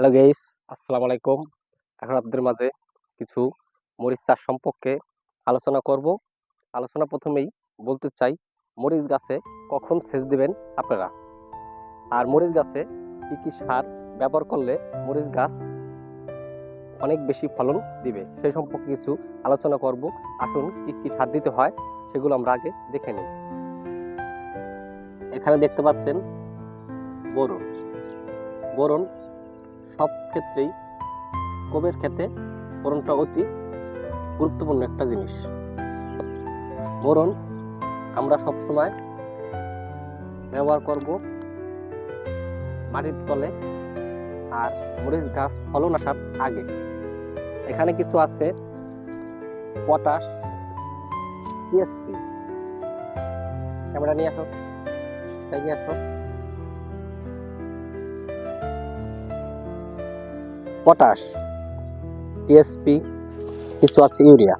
Hello guys আসসালামু আলাইকুম এখন আপনাদের মাঝে কিছু মরিচ চাষ সম্পর্কে আলোচনা করব। আলোচনা প্রথমেই বলতে চাই, মরিচ গাছে কখন সেচ দিবেন আপনারা? আর মরিচ গাছে কি কি সার ব্যবহার করলে মরিচ গাছ অনেক বেশি ফলন দিবে? সেই সম্পর্কে কিছু আলোচনা করব। আসুন কি কি সার দিতে হয় সেগুলো আমরা আগে দেখে নিই। এখানে দেখতে পাচ্ছেন বোরন। বোরন সব ক্ষেত্রেই কবের ক্ষেত্রে বোরনটা অতি গুরুত্বপূর্ণ একটা জিনিস। বোরন আমরা সব সময় ব্যবহার করব মাটির তলে আর মরিচ গাছ ফলন আসার আগে। এখানে কিছু আছে পটাশ, টিএসপি। ক্যামেরা নিয়ে আসো, এগিয়ে আসো। পটাশ টিএসপি কিছু আছে ইউরিয়া।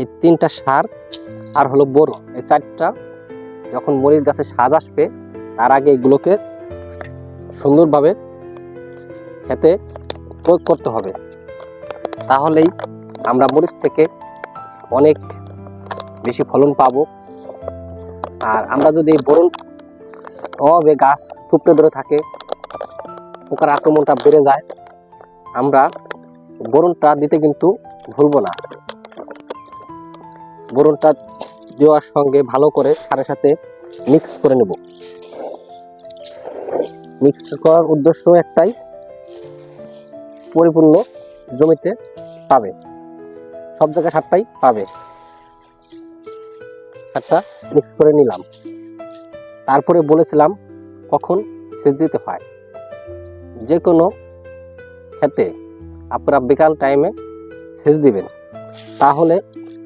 এই তিনটা সার আর হলো বোরো এই চারটা যখন মরিচ গাছে সাজ আসবে, তার আগে এগুলোকে সুন্দরভাবে খেতে প্রয়োগ করতে হবে। তাহলেই আমরা মরিচ থেকে অনেক বেশি ফলন পাবো। আর আমরা যদি বোরন অভাবে গাছ টুপড়ে বেরো থাকে, পোকার আক্রমণটা বেড়ে যায় আমরা বোরনটা দিতে কিন্তু ভুলবো না। বোরনটা দেওয়ার সঙ্গে ভালো করে সারের সাথে মিক্স করে নেব। মিক্স করার উদ্দেশ্য একটাই, পরিপূর্ণ জমিতে পাবে। সব জায়গায় সারটাই পাবে। সারটা মিক্স করে নিলাম। তারপরে বলেছিলাম কখন সেচ দিতে হয়। যে কোনো খেতে আপনারা বিকাল টাইমে সেচ দিবেন। তাহলে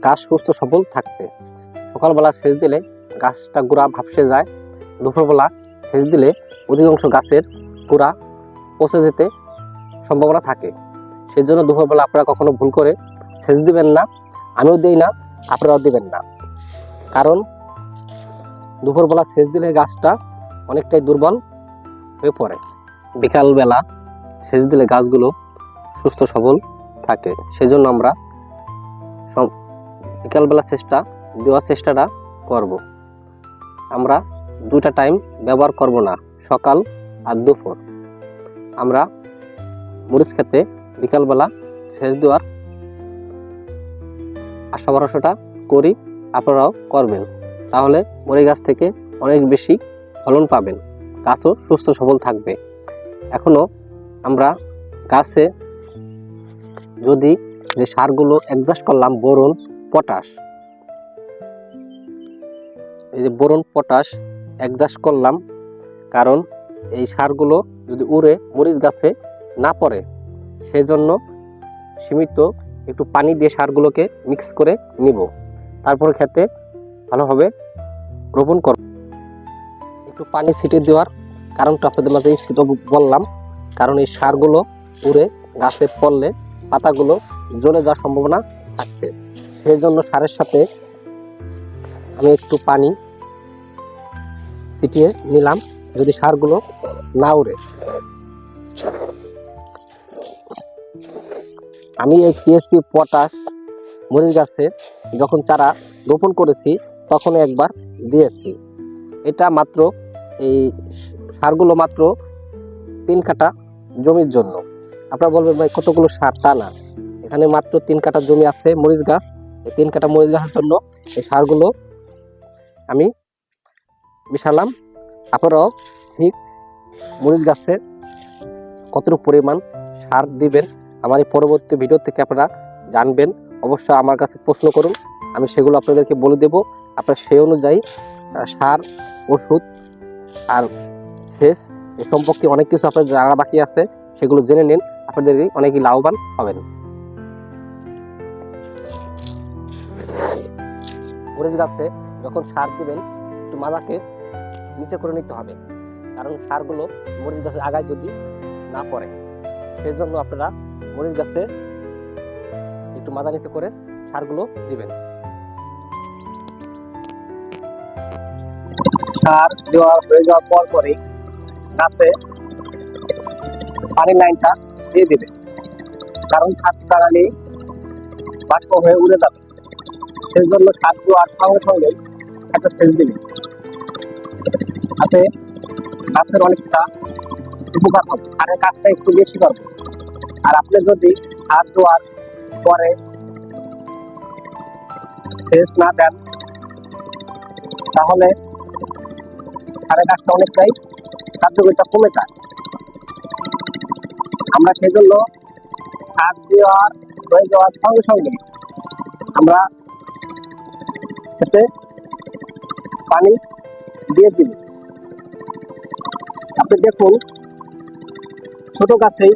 গাছ সুস্থ সবল থাকবে। সকালবেলা সেচ দিলে গাছটা গোড়া ভাবসে যায়। দুপুরবেলা সেচ দিলে অধিকাংশ গাছের গোড়া পচে যেতে সম্ভাবনা থাকে। সেই জন্য দুপুরবেলা আপনারা কখনো ভুল করে সেচ দিবেন না। আমিও দিই না, আপনারাও দিবেন না। কারণ দুপুরবেলা সেচ দিলে গাছটা অনেকটাই দুর্বল হয়ে পড়ে। বিকালবেলা সেচ দিলে গাছগুলো সুস্থ, সবল থাকে। সেই জন্য আমরা বিকালবেলা চেষ্টা, দেওয়ার চেষ্টাটা করব। আমরা দুটা টাইম ব্যবহার করব না, সকাল আর দুপুর। আমরা মরিচ খেতে বিকালবেলা সেচ দেওয়ার আশা ভরসাটা করি আপনারাও করবেন। তাহলে মরি গাছ থেকে অনেক বেশি ফলন পাবেন। গাছও সুস্থ, সবল থাকবে। এখনও আমরা গাছে যদি যে সারগুলো অ্যাডজাস্ট করলাম, বোরন পটাশ এই যে বোরন পটাশ অ্যাডজাস্ট করলাম, কারণ এই সারগুলো যদি উড়ে মরিচ গাছে না পড়ে, সেজন্য সীমিত একটু পানি দিয়ে সারগুলোকে মিক্স করে নিব। তারপর খেতে ভালোভাবে রোপণ কর একটু পানি ছিটিয়ে দেওয়ার কারণটা আপনাদের মাঝে বললাম। কারণ এই সারগুলো উড়ে গাছে পড়লে পাতাগুলো জ্বলে যাওয়ার সম্ভাবনা থাকবে। সেই জন্য সারের সাথে আমি একটু পানি ছিটিয়ে নিলাম যদি সারগুলো না উড়ে। আমি এই টিএসপি পটাশ, মরিচ গাছে যখন চারা রোপণ করেছি, তখন একবার দিয়েছি। এটা মাত্র এই সারগুলো মাত্র তিন কাটা জমির জন্য। আপনারা বলবেন, ভাই, কতগুলো সার? তা না। এখানে মাত্র তিন কাটা জমি আছে, মরিচ গাছ। এই তিন কাটা মরিচ গাছের জন্য এই সারগুলো আমি মিশালাম। আপনারাও ঠিক মরিচ গাছে কতটুকু পরিমাণ সার দিবেন, আমার এই পরবর্তী ভিডিও থেকে আপনারা জানবেন। অবশ্যই আমার কাছে প্রশ্ন করুন, আমি সেগুলো আপনাদেরকে বলে দেব। আপনারা সেই অনুযায়ী সার, ওষুধ আর সেচ এ সম্পর্কে অনেক কিছু আপনার জানা বাকি আছে। সেগুলো জেনে নিন। আপনাদের অনেকই লাভবান হবেন। মরিচ গাছে যখন সার দিবেন, একটু মাদাকে নিচে করে নিতে হবে। কারণ সারগুলো মরিচ গাছের আগায় যদি না পড়ে সেই জন্য আপনারা মরিচ গাছে একটু মাদা নিচে করে সারগুলো দিবেন। সার দেওয়া হয়ে যাওয়ার পর পরে গাছে পানির লাইনটা দিয়ে দিবে। কারণ সাত কারণে বাষ্প হয়ে উড়ে যাবে। সেই জন্য সাত আর সঙ্গে সঙ্গে একটা সেচ দিবে। তাতে গাছের অনেকটা উপকার হবে। সারের কাজটা একটু বেশি করবে। আর আপনি যদি হাত দোয়ার পরে সেচ না দেন, তাহলে সারের কাজটা অনেকটাই কার্যকারিতা কমে যায়। আমরা সেই জন্য সার দেওয়ার হয়ে যাওয়ার সঙ্গে সঙ্গে আমরা পানি দিয়ে দিই। আপনি দেখুন, ছোট গাছেই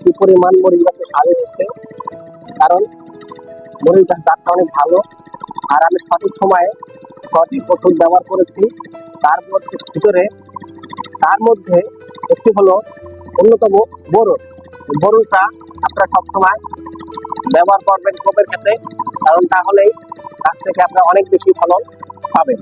কি পরিমাণ মরিচ গাছে সারে হয়েছে। কারণ মরিচ গাছ জাতটা অনেক ভালো। আর আমি সঠিক সময়ে সঠিক ওষুধ ব্যবহার করেছি। তার ভিতরে, তার মধ্যে একটি হলো অন্যতম বড়। বড়টা আপনারা সবসময় ব্যবহার করবেন কোপের ক্ষেত্রে, কারণ তাহলেই গাছ থেকে আপনারা অনেক বেশি ফলন পাবেন।